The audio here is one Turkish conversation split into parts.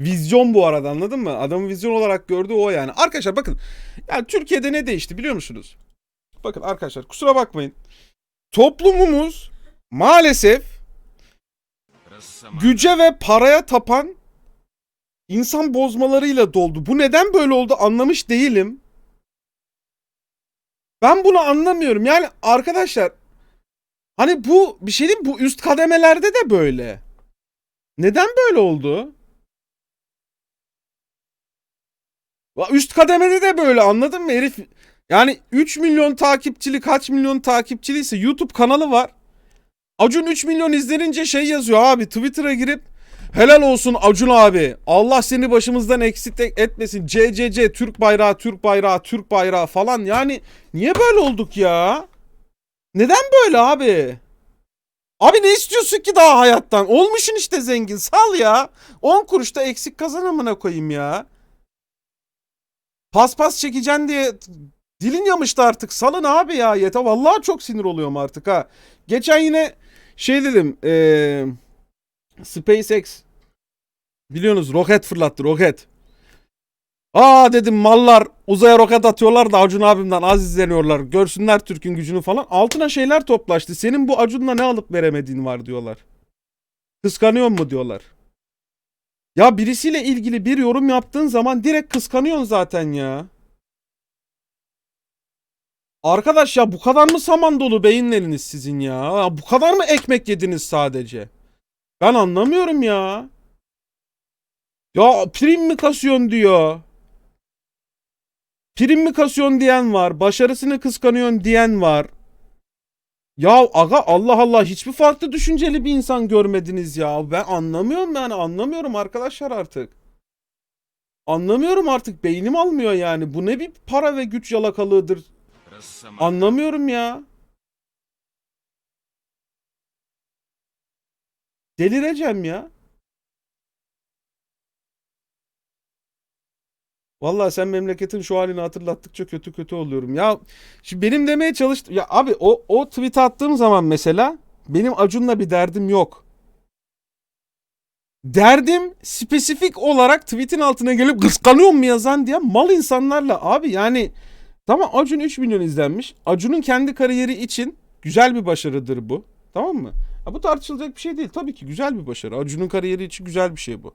Vizyon bu arada anladın mı? Adamın vizyon olarak gördüğü o yani. Arkadaşlar bakın. Yani Türkiye'de ne değişti biliyor musunuz? Bakın arkadaşlar kusura bakmayın. Toplumumuz maalesef güce ve paraya tapan insan bozmalarıyla doldu. Bu neden böyle oldu anlamış değilim. Ben bunu anlamıyorum. Yani arkadaşlar hani bu bir şey mi? bu üst kademelerde de böyle. Neden böyle oldu? Üst kademede de böyle anladın mı herif? Yani 3 milyon takipçili kaç milyon takipçiliyse YouTube kanalı var. Acun 3 milyon izlenince şey yazıyor abi Twitter'a girip helal olsun Acun abi. Allah seni başımızdan eksik etmesin. CCC Türk bayrağı Türk bayrağı Türk bayrağı falan yani niye böyle olduk ya? Neden böyle abi? Abi ne istiyorsun ki daha hayattan? Olmuşsun işte zengin sal ya. 10 kuruşta eksik kazanamına koyayım ya. Paspas çekeceksin diye dilin yamıştı artık. Salın abi ya yeter. Vallahi çok sinir oluyorum artık ha. Geçen yine şey dedim. Eee SpaceX biliyorsunuz roket fırlattı roket. Aa dedim mallar uzaya roket atıyorlar da Acun abimden az izleniyorlar. Görsünler Türk'ün gücünü falan. Altına şeyler toplaştı. Senin bu Acun'la ne alıp veremediğin var diyorlar. Kıskanıyor mu diyorlar. Ya birisiyle ilgili bir yorum yaptığın zaman direkt kıskanıyorsun zaten ya. Arkadaş ya bu kadar mı saman dolu beyinleriniz sizin ya? Bu kadar mı ekmek yediniz sadece? Ben anlamıyorum ya. Ya prim mi kasıyorsun diyor. Prim mi kasıyorsun diyen var. Başarısını kıskanıyorsun diyen var. Ya aga Allah Allah hiçbir farklı düşünceli bir insan görmediniz ya. Ben anlamıyorum yani anlamıyorum arkadaşlar artık. Anlamıyorum artık beynim almıyor yani. Bu ne bir para ve güç yalakalığıdır. Anlamıyorum ya. Delireceğim ya. Vallahi sen memleketin şu halini hatırlattıkça kötü kötü oluyorum. Ya şimdi benim demeye çalıştım. Ya abi o o tweet attığım zaman mesela benim Acun'la bir derdim yok. Derdim spesifik olarak tweetin altına gelip kıskanıyor mu yazan diye mal insanlarla abi yani tamam Acun 3 milyon izlenmiş. Acun'un kendi kariyeri için güzel bir başarıdır bu. Tamam mı? Ha, bu tartışılacak bir şey değil. Tabii ki güzel bir başarı. Acun'un kariyeri için güzel bir şey bu.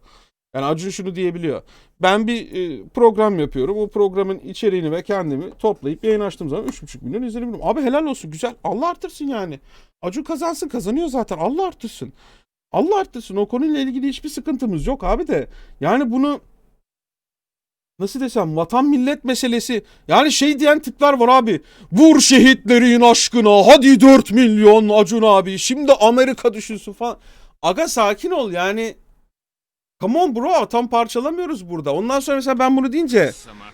Yani Acun şunu diyebiliyor. Ben bir e, program yapıyorum. O programın içeriğini ve kendimi toplayıp yayın açtığım zaman 3,5 milyon izlenebilirim. Abi helal olsun güzel. Allah artırsın yani. Acun kazansın kazanıyor zaten. Allah artırsın. Allah artırsın. O konuyla ilgili hiçbir sıkıntımız yok abi de. Yani bunu nasıl desem vatan millet meselesi. Yani şey diyen tipler var abi. Vur şehitlerin aşkına. Hadi 4 milyon Acun abi. Şimdi Amerika düşünsün falan. Aga sakin ol yani. Come on bro atom parçalamıyoruz burada. Ondan sonra mesela ben bunu deyince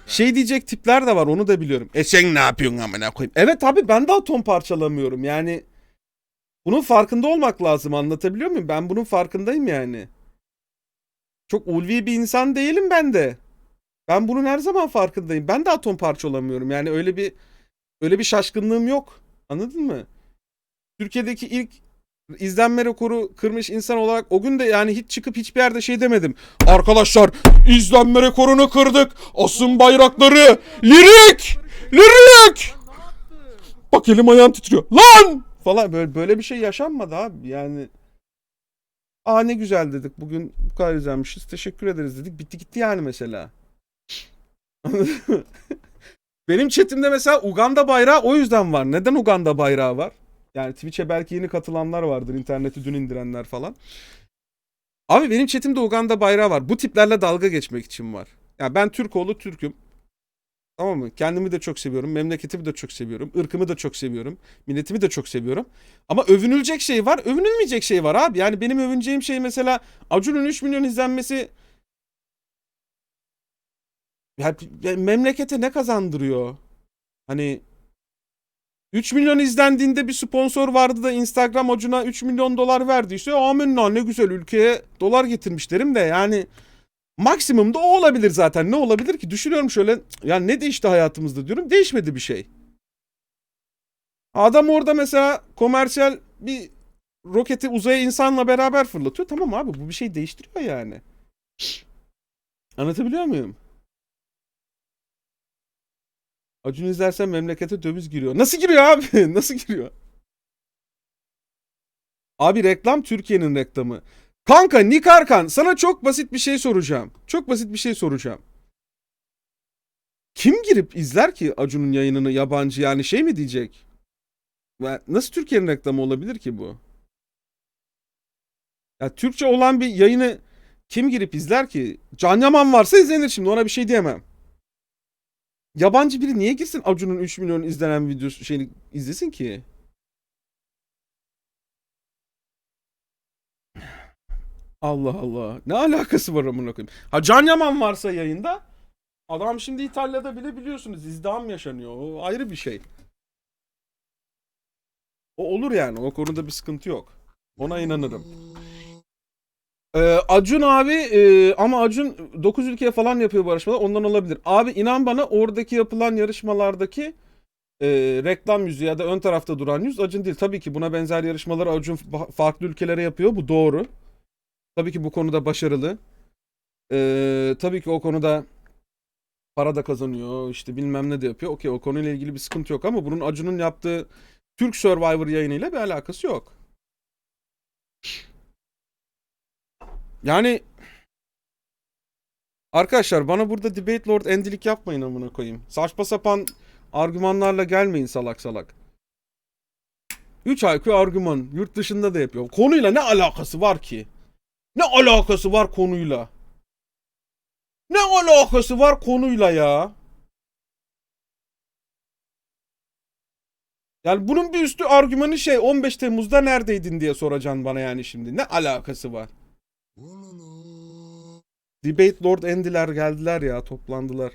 şey diyecek tipler de var onu da biliyorum. E sen ne yapıyorsun amına koyayım? Evet abi ben de atom parçalamıyorum yani. Bunun farkında olmak lazım anlatabiliyor muyum? Ben bunun farkındayım yani. Çok ulvi bir insan değilim ben de. Ben bunun her zaman farkındayım. Ben de atom parçalamıyorum. Yani öyle bir öyle bir şaşkınlığım yok. Anladın mı? Türkiye'deki ilk izlenme rekoru kırmış insan olarak o gün de yani hiç çıkıp hiçbir yerde şey demedim. Arkadaşlar izlenme rekorunu kırdık. Asın bayrakları. Lirik! Lirik! Bak elim ayağım titriyor. Lan! Falan böyle, böyle bir şey yaşanmadı abi. Yani Aa ne güzel dedik. Bugün bu kadar izlenmişiz. Teşekkür ederiz dedik. Bitti gitti yani mesela. Benim chatimde mesela Uganda bayrağı o yüzden var. Neden Uganda bayrağı var? Yani Twitch'e belki yeni katılanlar vardır. interneti dün indirenler falan. Abi benim chatimde Uganda bayrağı var. Bu tiplerle dalga geçmek için var. Yani ben Türkoğlu Türk'üm. Tamam mı? Kendimi de çok seviyorum. Memleketimi de çok seviyorum. ırkımı da çok seviyorum. Milletimi de çok seviyorum. Ama övünülecek şey var. Övünülmeyecek şey var abi. Yani benim övüneceğim şey mesela Acun'un 3 milyon izlenmesi ya, memlekete ne kazandırıyor? Hani 3 milyon izlendiğinde bir sponsor vardı da Instagram Acun'a 3 milyon dolar verdi. İşte amenna ne güzel ülkeye dolar getirmiş derim de yani maksimum da o olabilir zaten. Ne olabilir ki? Düşünüyorum şöyle ya ne değişti hayatımızda diyorum. Değişmedi bir şey. Adam orada mesela komersiyel bir roketi uzaya insanla beraber fırlatıyor. Tamam abi bu bir şey değiştiriyor yani. Anlatabiliyor muyum? Acun izlersen memlekete döviz giriyor. Nasıl giriyor abi? Nasıl giriyor? Abi reklam Türkiye'nin reklamı. Kanka Nick Arkan sana çok basit bir şey soracağım. Çok basit bir şey soracağım. Kim girip izler ki Acun'un yayınını yabancı yani şey mi diyecek? Nasıl Türkiye'nin reklamı olabilir ki bu? Ya Türkçe olan bir yayını kim girip izler ki? Can Yaman varsa izlenir şimdi ona bir şey diyemem. Yabancı biri niye girsin Acun'un 3 milyon izlenen videosu şeyini izlesin ki? Allah Allah. Ne alakası var amına koyayım? Ha Can Yaman varsa yayında adam şimdi İtalya'da bile biliyorsunuz izdiham yaşanıyor. O ayrı bir şey. O olur yani. O konuda bir sıkıntı yok. Ona inanırım. Ee, Acun abi e, ama Acun 9 ülkeye falan yapıyor bu yarışmalar. Ondan olabilir. Abi inan bana oradaki yapılan yarışmalardaki e, reklam yüzü ya da ön tarafta duran yüz Acun değil. Tabii ki buna benzer yarışmaları Acun fa- farklı ülkelere yapıyor. Bu doğru. Tabii ki bu konuda başarılı. Ee, tabii ki o konuda para da kazanıyor. işte bilmem ne de yapıyor. Okey o konuyla ilgili bir sıkıntı yok ama bunun Acun'un yaptığı Türk Survivor yayınıyla bir alakası yok. Yani arkadaşlar bana burada debate lord endilik yapmayın amına koyayım. Saçma sapan argümanlarla gelmeyin salak salak. 3 IQ argüman yurt dışında da yapıyor. Konuyla ne alakası var ki? Ne alakası var konuyla? Ne alakası var konuyla ya? Yani bunun bir üstü argümanı şey 15 Temmuz'da neredeydin diye soracaksın bana yani şimdi. Ne alakası var? Debate Lord Endiler geldiler ya toplandılar.